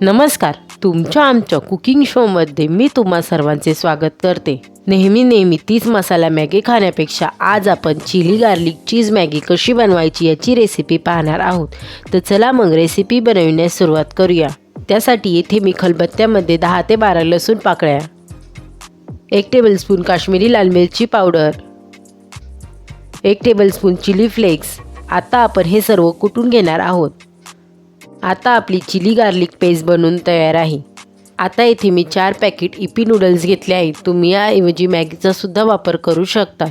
नमस्कार तुमच्या आमच्या कुकिंग शोमध्ये मी तुम्हा सर्वांचे स्वागत करते. नेहमी नेहमी तीच मसाला मॅगी खाण्यापेक्षा आज आपण चिली गार्लिक चीज मॅगी कशी बनवायची याची रेसिपी पाहणार आहोत. तर चला मग रेसिपी बनविण्यास सुरुवात करूया. त्यासाठी येथे मी खलबत्त्यामध्ये दहा ते बारा लसूण पाकळ्या एक टेबलस्पून काश्मीरी लाल मिरची पावडर एक टेबलस्पून चिली फ्लेक्स आता आपण हे सर्व कुटून घेणार आहोत. आता आपली चिली गार्लिक पेस्ट बनवून तयार आहे. आता येथे मी चार पॅकेट इपी नूडल्स घेतले आहेत. तुम्ही याऐवजी मॅगीचा सुद्धा वापर करू शकता.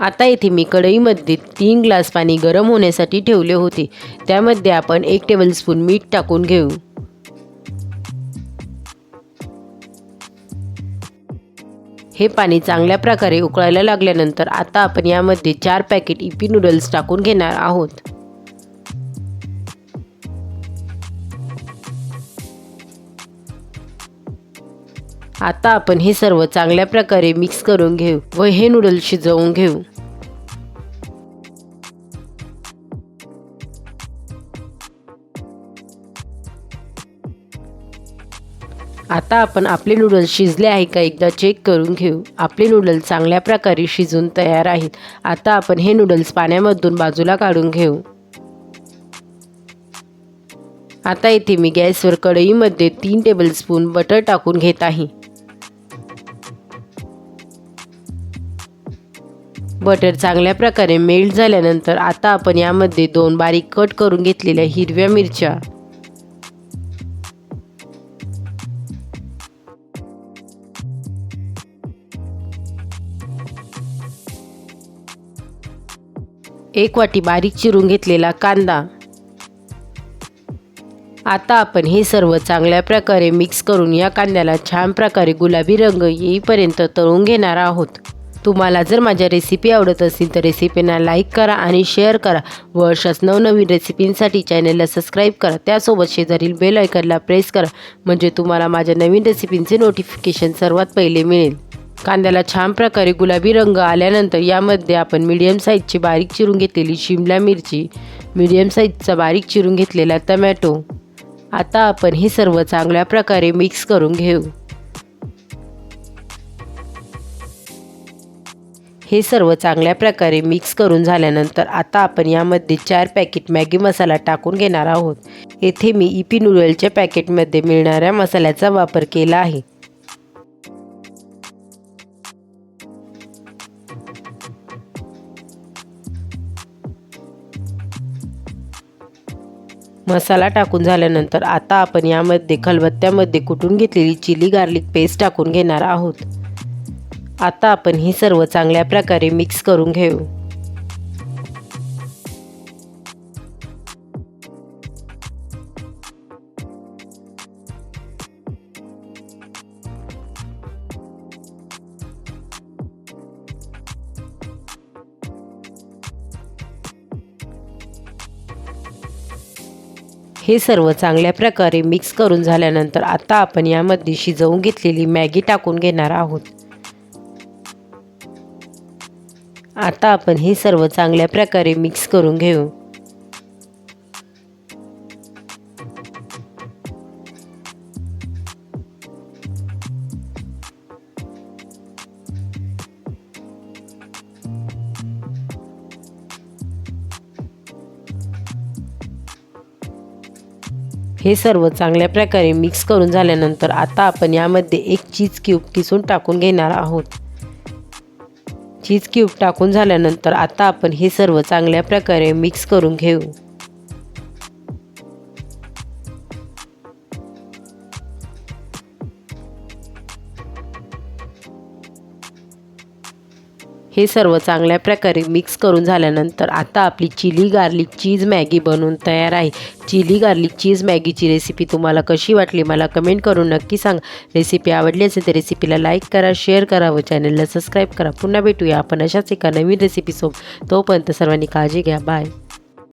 आता येथे मी कढईमध्ये तीन ग्लास पाणी गरम होण्यासाठी ठेवले होते. त्यामध्ये आपण एक टेबलस्पून मीठ टाकून घेऊ. हे पाणी चांगल्या प्रकारे उकळायला लागल्यानंतर आता आपण यामध्ये चार पॅकेट इपी नूडल्स टाकून घेणार आहोत. आता आपण हे सर्व चांगल्या प्रकारे मिक्स करून घेऊ व हे नूडल्स शिजवून घेऊ. आता आपण आपले नूडल्स शिजले आहे का एकदा चेक करून घेऊ. आपले नूडल्स चांगल्या प्रकारे शिजून तयार आहेत. आता आपण हे नूडल्स पाण्यामधून बाजूला काढून घेऊ. आता येथे मी गॅसवर कढईमध्ये तीन टेबलस्पून बटर टाकून घेत आहे. बटर चांगल्या प्रकारे मेल्ट झाल्यानंतर आता आपण यामध्ये दोन बारीक कट करून घेतलेल्या हिरव्या मिरच्या. एक वाटी बारीक चिरून घेतलेला कांदा. आता आपण हे सर्व चांगल्या प्रकारे मिक्स करून या कांद्याला छान प्रकारे गुलाबी रंग येईपर्यंत तळून घेणार आहोत. तुम्हाला जर माझ्या रेसिपी आवडत असतील तर रेसिपीना लाईक करा आणि शेअर करा. व अशाच नवनवीन रेसिपींसाठी चॅनलला सबस्क्राईब करा. त्यासोबत शेजारील बेल आयकनला प्रेस करा म्हणजे तुम्हाला माझ्या नवीन रेसिपींचे नोटिफिकेशन सर्वात पहिले मिळेल. कांद्याला छान प्रकारे गुलाबी रंग आल्यानंतर यामध्ये आपण मीडियम साईजची बारीक चिरून घेतलेली शिमला मिरची मीडियम साईजचा बारीक चिरून घेतलेला टमॅटो. आता आपण हे सर्व चांगल्या प्रकारे मिक्स करून घेऊ. हे सर्व चांगल्या प्रकारे मिक्स करून झाल्यानंतर आता आपण यामध्ये चार पॅकेट मॅगी मसाला टाकून घेणार आहोत. येथे मी इपी नूडलच्या पॅकेटमध्ये मिळणाऱ्या मसाल्याचा वापर केला आहे. मसाला टाकून झाल्यानंतर आता आपण यामध्ये खलबत्त्यामध्ये कुटून घेतलेली चिली गार्लिक पेस्ट टाकून घेणार आहोत. आता आपण ही सर्व चांगल्या प्रकारे मिक्स करून घेऊ. हे सर्व चांगल्या प्रकारे मिक्स करून झाल्यानंतर आता आपण यामध्ये शिजवून घेतलेली मॅगी टाकून घेणार आहोत. आता आपण हे सर्व चांगल्या प्रकारे मिक्स करून घेऊ. हे सर्व चांगल्या प्रकारे मिक्स करून झाल्यानंतर आता आपण यामध्ये एक चीज क्यूब किसून टाकून घेणार आहोत. चीज क्यूब टाकून झाल्यानंतर आता आपण हे सर्व चांगल्या प्रकारे मिक्स करून घेऊ. हे सर्व चांगल्या प्रकारे मिक्स करून झाल्यानंतर आता आपली चिली गार्लिक चीज मॅगी बनवून तयार आहे. चिली गार्लिक चीज मॅगीची रेसिपी तुम्हाला कशी वाटली मला कमेंट करून नक्की सांगा. रेसिपी आवडली असेल तर रेसिपीला लाईक करा शेअर करा व चॅनलला सबस्क्राईब करा. पुन्हा भेटूया आपण अशाच एका नवीन रेसिपीसोबत तोपर्यंत सर्वांनी काळजी घ्या. बाय